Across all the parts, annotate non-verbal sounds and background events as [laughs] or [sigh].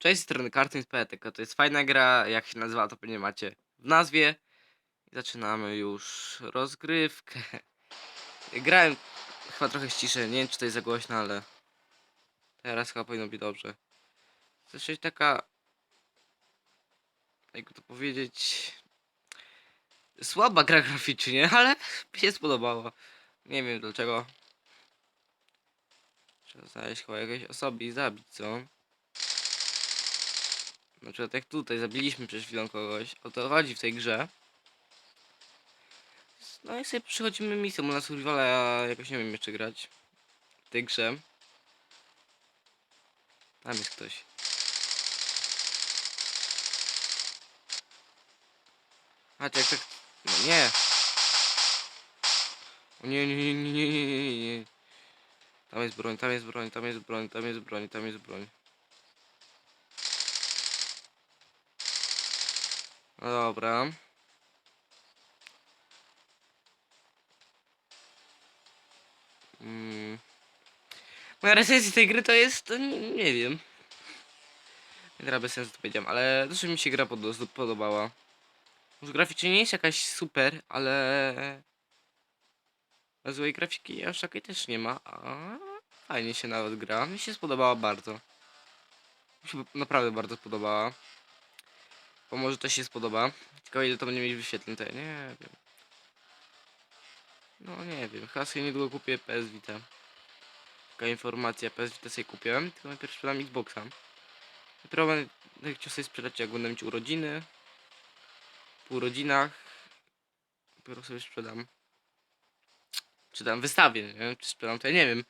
Cześć, z strony Cartoons Petek. To jest fajna gra, jak się nazywa, to pewnie macie w nazwie. Zaczynamy już rozgrywkę. [laughs] Grałem chyba trochę ściszę, nie wiem czy to jest za głośno, ale teraz chyba powinno być dobrze. Zresztą taka, jakby to powiedzieć, słaba gra graficznie, [laughs] ale mi się spodobała. Nie wiem dlaczego. Trzeba znaleźć chyba jakieś osoby i zabić, co? Na przykład jak tutaj zabiliśmy przez chwilę kogoś, o to chodzi w tej grze. No i sobie przychodzimy misją, u nas survivala ja jakoś nie wiem jeszcze grać w tej grze. Tam jest ktoś. A jak tak... No nie! O nie, nie, nie, nie, nie, nie, nie. Tam jest broń, tam jest broń, tam jest broń, tam jest broń, tam jest broń. Moja recenzja tej gry to jest, to nie, wiem. Gra bez sensu to powiedziałem, ale też mi się gra pod, podobała. Może graficznie nie jest jakaś super, ale... Złej grafiki aż takiej też nie ma, a fajnie się nawet gra. Mi się spodobała bardzo. Mi się naprawdę bardzo podobała. Bo może to się spodoba. Tylko ile to będzie mieć wyświetleń, to ja nie wiem. No nie wiem, chyba sobie niedługo kupię PS Vita. Taka informacja, PS Vita sobie kupiłem, tylko najpierw sprzedam Xboxa. Dopiero będę chciał sobie sprzedać jak będę mieć urodziny. Po urodzinach. Dopiero sobie sprzedam. Czy tam wystawię, nie czy sprzedam, to ja nie wiem.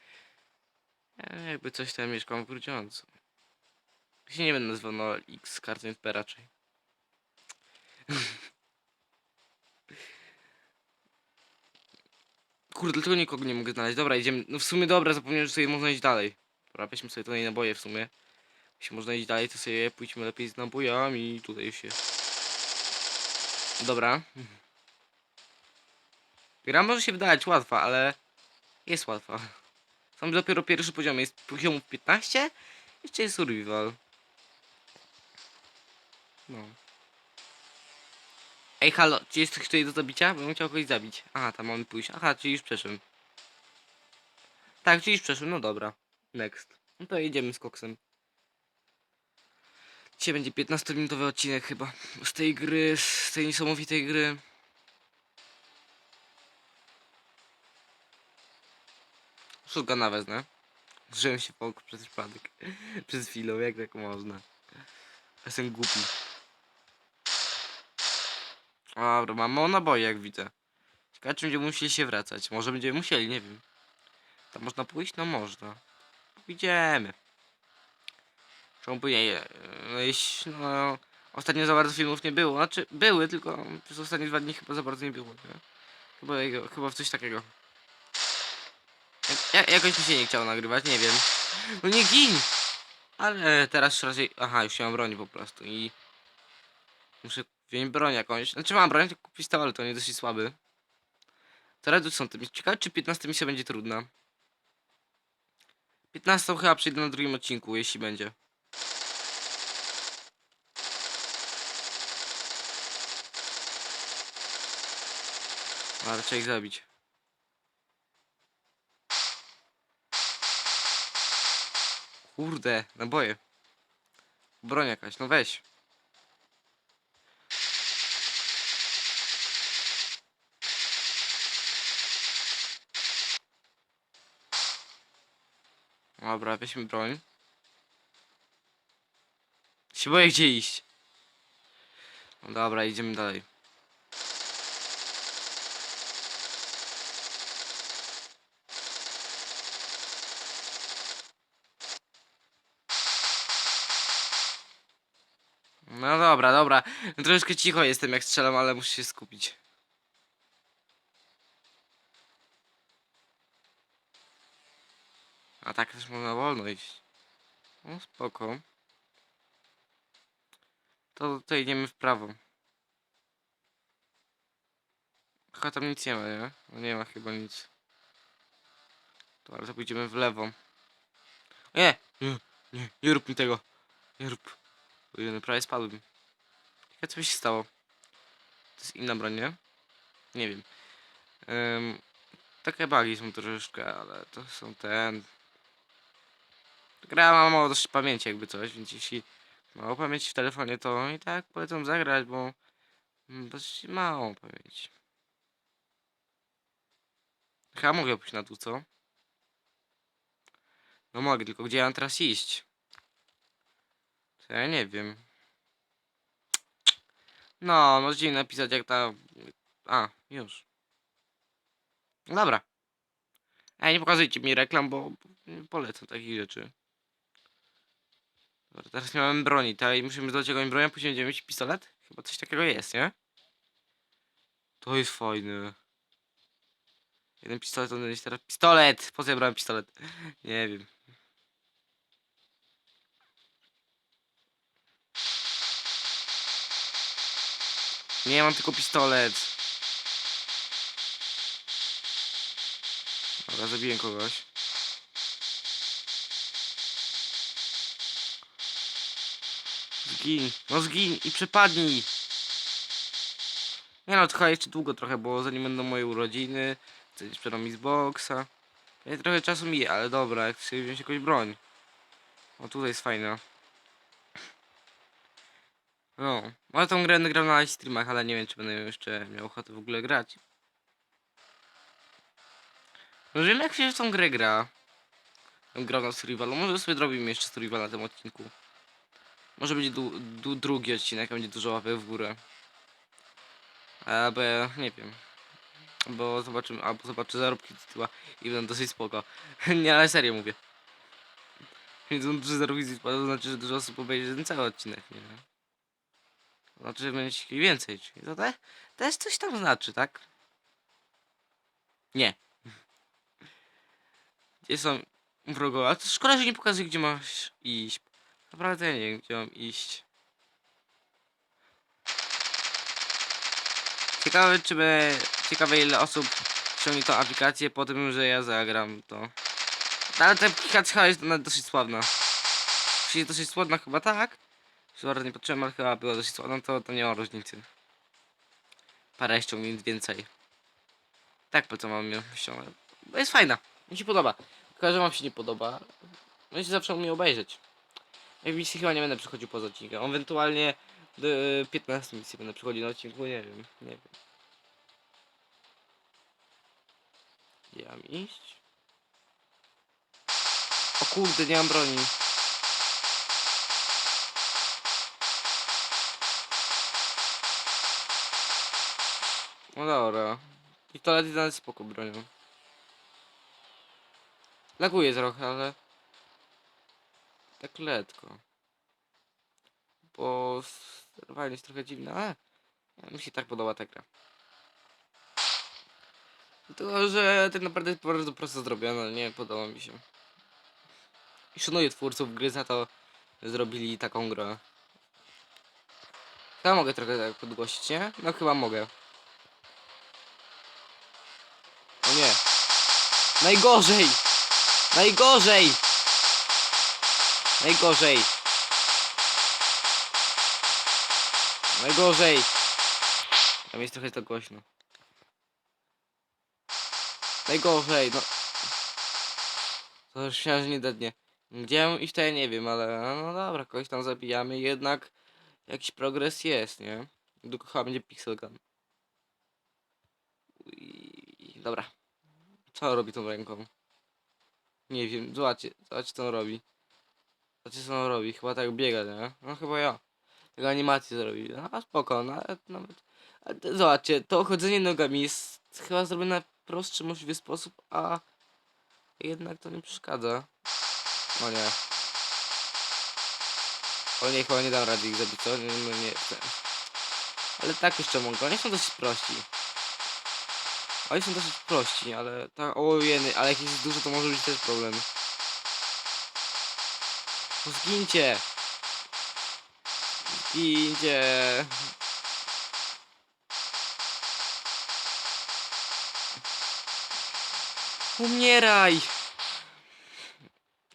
Ja jakby coś tam mieszkam w Grudziądzu. Się nie będę nazywał no X Cartoon raczej. [laughs] Kurde, dlaczego nikogo nie mogę znaleźć? Dobra, idziemy. No w sumie dobra, zapomniałem, że sobie można iść dalej. Dobra, weźmy sobie tutaj naboje w sumie. Jeśli można iść dalej, to sobie pójdźmy lepiej z nabojami. Tutaj się... Dobra. Gra może się wydawać łatwa, ale... Jest łatwa. Sam dopiero pierwszy poziom jest poziomów 15. Jeszcze jest survival. No. Ej, halo, czy jest ktoś do zabicia? Bym chciał kogoś zabić. Aha, tam mamy pójść. Aha, czyli już przeszłem. Tak, czyli już przeszłem, no dobra. Next. No to jedziemy z koksem. Dzisiaj będzie 15-minutowy odcinek chyba. Z tej gry, z tej niesamowitej gry. Shotguna wezmę. Zżyłem się po przez przypadek. [laughs] Przez chwilę, jak tak można. Jestem głupi. Dobra, mam mało naboje jak widzę. Ciekawe czy będziemy musieli się wracać. Może będziemy musieli, nie wiem. Tam można pójść? No można. Idziemy. Czemu nie? No, jeśli, no, ostatnio za bardzo filmów nie było. Znaczy, były, tylko przez ostatnie dwa dni chyba za bardzo nie było. Nie? Chyba, chyba w coś takiego. Ja, jakoś mi się nie chciało nagrywać, nie wiem. No nie gin! Ale teraz raczej... Aha, już nie mam broni po prostu i... Muszę wziąć broń jakąś. Znaczy mam broń, tylko pistolet, to nie dosyć słaby. Teraz są te misje. Ciekawe, czy 15 misja będzie trudna. 15 chyba przejdę na drugim odcinku, jeśli będzie. A raczej ich zabić. Kurde, naboje. Broń jakaś, no weź. Dobra, weźmy broń. Się boję gdzie iść. No dobra, idziemy dalej. No dobra, dobra. Troszkę cicho jestem jak strzelam, ale muszę się skupić. Tak też można wolno iść. No spoko. To tutaj idziemy w prawo. Chyba tam nic nie ma, nie? No nie ma chyba nic. To ale to pójdziemy w lewo. Nie! Nie, nie, nie rób mi tego. Nie rób. Ujeny, prawie spadłem. Jak co mi się stało? To jest inna broń, nie? Nie wiem. Ym, takie bugi są troszeczkę, ale to są ten... Gra ma mało dość pamięci jakby coś, więc jeśli mało pamięci w telefonie, to i tak polecam zagrać, bo mm, dość mało pamięci. Chyba mogę pójść na tu, co? No mogę, tylko gdzie ja mam teraz iść? To ja nie wiem. No, możecie napisać jak ta... A, już. Dobra. Ej, nie pokazujcie mi reklam, bo nie polecam takich rzeczy. Dobra, teraz nie mamy broni, tak? I musimy zdać jakąś broń, a później będziemy mieć pistolet? Chyba coś takiego jest, nie? To jest fajne. Jeden pistolet, to jest teraz pistolet! Po co ja brałem pistolet? Nie wiem. Nie, mam tylko pistolet. Dobra, zabiję kogoś. Zgin, no zgin i przepadnij. Nie no, trwa jeszcze długo trochę, bo zanim będą moje urodziny, coś sprzedam Xboxa. Ja trochę czasu mija, ale dobra, jak chcę wziąć jakąś broń. O, tutaj jest fajna. No, ale tą grę gram na streamach, ale nie wiem, czy będę jeszcze miał ochotę w ogóle grać. No wiem, jak się w tą grę gra. Bym grał na może sobie zrobimy jeszcze survival na tym odcinku. Może będzie du du drugi odcinek, będzie dużo łapek w górę. Albo ja nie wiem. Bo zobaczymy, albo zobaczę zarobki z tytuła i będą dosyć spoko. [laughs] nie, ale serio mówię. Więc on duże zarobki z tytuła, to znaczy, że dużo osób obejrzy ten cały odcinek, nie wiem. Znaczy, że będzie ich więcej, czyli to te, też coś tam znaczy, tak? Nie. [laughs] Gdzie są wrogowie? A szkoda, że nie pokazuje, gdzie masz iść. Naprawdę nie wiem, gdzie mam iść. Ciekawe, czy by... Ciekawe, ile osób ściągnie tą aplikację po tym, że ja zagram to. No, Ale ta aplikacja jest dosyć sławna. Jest dosyć sławna, chyba tak. Już nie patrzyłem, ale chyba była dosyć sławna, to, to nie ma różnicy. Parę ściągnięć więcej. Tak, po co mam ją ściągnąć? Bo jest fajna. Mi się podoba. Tylko, że wam się nie podoba. Możecie zawsze mnie obejrzeć. Misji chyba nie będę przychodził poza odcinkiem. Ewentualnie do e, 15 misji będę przychodził na odcinku, nie wiem, nie wiem. Gdzie mam iść? O kurde, nie mam broni. No dobra. Pistolet jest nawet spoko bronią. Laguje trochę, ale... Tak letko. Bo sterowanie jest trochę dziwne, ale mi się tak podoba ta gra. Tylko, że tak naprawdę jest bardzo prosto zrobione, nie podoba mi się. I szanuję twórców gry za to, że zrobili taką grę. Chyba mogę trochę tak podgłosić, nie? No chyba mogę. O nie. Najgorzej! Najgorzej! Najgorzej! Najgorzej! Tam jest trochę to głośno. Najgorzej, no. To już że nie dadnie. Gdzie mam iść, to ja nie wiem, ale no dobra, kogoś tam zabijamy, jednak jakiś progres jest, nie? Długo chyba będzie pixel gun. Dobra. Co robi tą ręką? Nie wiem, zobaczcie, zobaczcie co on robi. Zobaczcie co on robi, chyba tak biega, nie? No chyba ja. Tego animację zrobi. No spoko, nawet, nawet. Ale to- zobaczcie, to chodzenie nogami jest chyba zrobione na prostszy możliwy sposób, a jednak to nie przeszkadza. O nie. O nie, chyba nie dam rady ich zabić? Nie, nie, nie. Ale tak jeszcze mogę, oni są dosyć prości. Oni są dosyć prości, ale tak, o jeny, ale jak jest dużo, to może być też problem. Zgincie! Zgincie! Umieraj!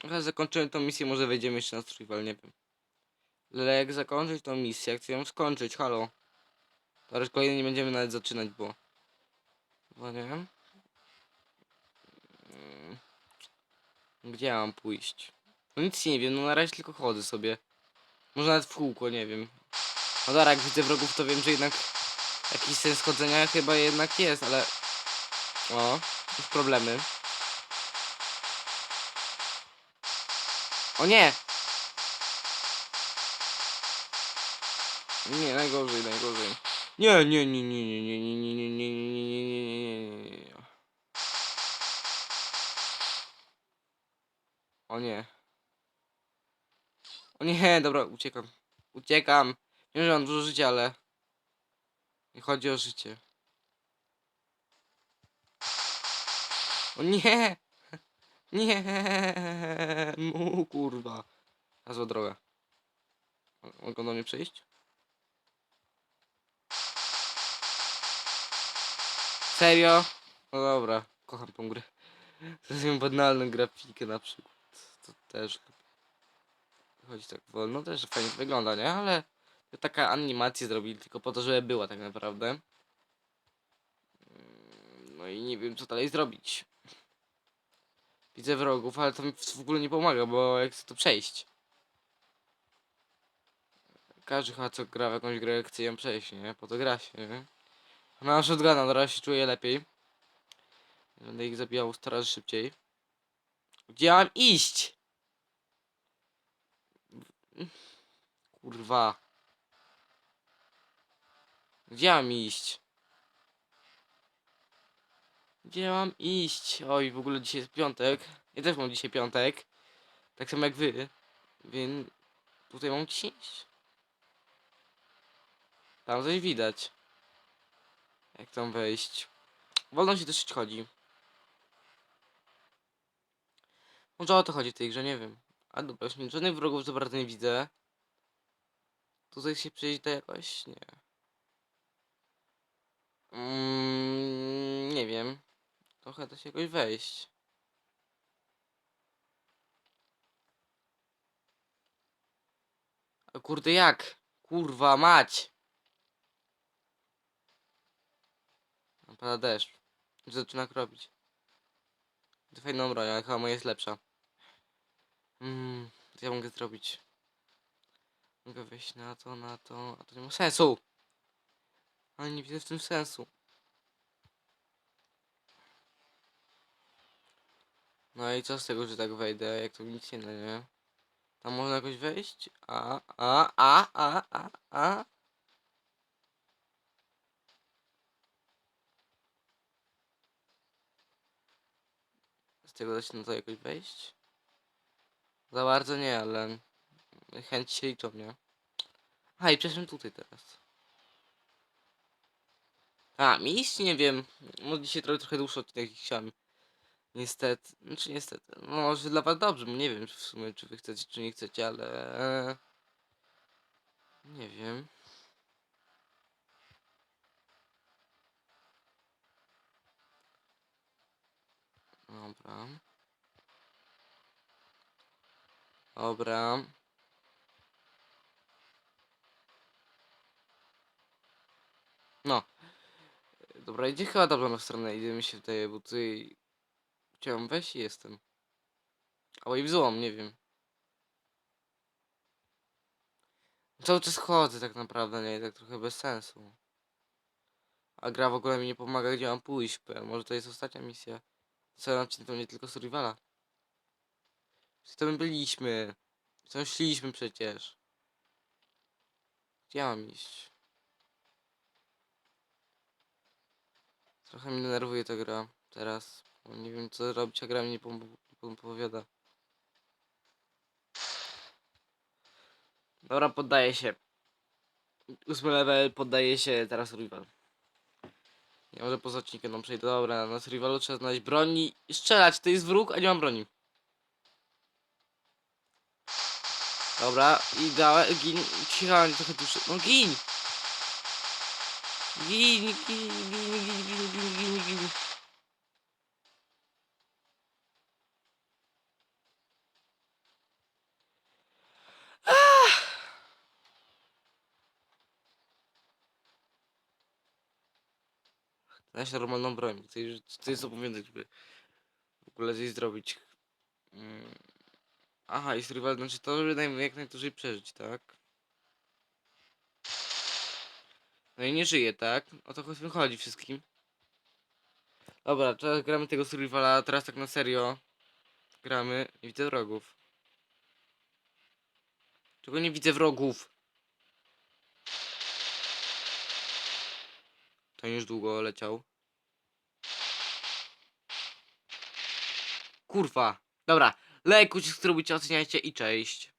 Chyba zakończyłem tą misję, może wejdziemy jeszcze na survival, nie wiem. Ale jak zakończyć tą misję, jak chcę ją skończyć, halo. Teraz kolejny nie będziemy nawet zaczynać, bo... Bo nie wiem. Mm. Gdzie mam pójść? No nic nie wiem, no na razie tylko chodzę sobie. Może nawet w kółko, nie wiem. No dobra, jak widzę wrogów, to wiem, że jednak jakiś sens chodzenia chyba jednak jest, ale... O, już problemy. O nie! Nie, najgorzej, najgorzej. Nie, nie, nie, nie, nie, nie, nie, nie, nie, nie, nie, nie, nie, nie, nie, nie. O nie. O nie, dobra, uciekam. Uciekam. Wiem, że mam dużo życia, ale... Nie chodzi o życie. O nie! [laughs] Nie! No kurwa. Na zła droga. Mo- Mogą do mnie przejść? Serio? No dobra, kocham tą grę. Zrozumiem banalną grafikę na przykład. To też chodzi tak wolno, też fajnie wygląda, nie? Ale taka animacja zrobili tylko po to, żeby była tak naprawdę. Mm, No i nie wiem co dalej zrobić. Widzę wrogów, ale to mi w ogóle nie pomaga, bo jak chcę to przejść. Każdy chyba co gra w jakąś grę chce ją przejść, nie? Po to gra się, nie? Mam shotguna, teraz się czuję lepiej. Będę ich zabijał coraz szybciej. Gdzie mam iść? Kurwa. Gdzie mam iść? Gdzie mam iść? Oj, w ogóle dzisiaj jest piątek. Ja też mam dzisiaj piątek. Tak samo jak wy. Więc tutaj mam gdzieś iść. Tam coś widać. Jak tam wejść? Wolno się dosyć chodzi. Może o to chodzi w tej grze, nie wiem. A dobra, żadnych wrogów za bardzo nie widzę. Tutaj się przejść da jakoś? Nie. Mm, nie wiem. Trochę da się jakoś wejść. A kurde jak? Kurwa mać! Pada deszcz. Zaczyna kropić. To fajną broń, ale chyba moja jest lepsza. Mm, co ja mogę zrobić? Mogę wejść na to, na to, a to nie ma sensu! Ale nie widzę w tym sensu. No i co z tego, że tak wejdę, jak to nic nie da, nie? Tam można jakoś wejść? A, a, a, a, a, a. Z tego da się na to jakoś wejść? Za bardzo nie, ale chęć się liczą, nie? A i przeszłem tutaj teraz. A, miś? Nie wiem. Może dzisiaj trochę, trochę dłuższy odcinek chciałem. Niestety. Znaczy niestety. No może dla was dobrze, nie wiem w sumie czy wy chcecie czy nie chcecie, ale... Nie wiem. Dobra. Dobra. No. Dobra, idzie chyba dobrze na stronę, idzie mi się tutaj, bo tutaj chciałem wejść i jestem. Albo i w nie wiem. Cały czas chodzę tak naprawdę, nie? Tak trochę bez sensu. A gra w ogóle mi nie pomaga, gdzie mam pójść. Może to jest ostatnia misja. Cały odcinek to nie tylko survivala. To my byliśmy? Co szliśmy przecież? Gdzie mam iść? Trochę mnie denerwuje ta gra teraz. Bo nie wiem co robić, a gra mi nie pom- nie podpowiada. Dobra, poddaję się. Ósmy level, poddaje się teraz rival. Nie może poza odcinkiem nam przejdę. Dobra, na rivalu trzeba znaleźć broni i strzelać. To jest wróg, a nie mam broni. Dobra, i dałem, gin, cichałem trochę duszy. No gin! Gin, gin, gin, gin, gin, gin, gin, gin. Znajdź ah! normalną broń, to jest, to jest obowiązek, żeby w ogóle coś zrobić. Mm. Aha, i survival znaczy to, żeby jak najdłużej przeżyć, tak? No i nie żyje, tak? O to w chodzi wszystkim. Dobra, teraz gramy tego survivala, teraz tak na serio. Gramy. Nie widzę wrogów. Czego nie widzę wrogów? To już długo leciał. Kurwa. Dobra. Lejku, subskrybujcie, oceniajcie i cześć.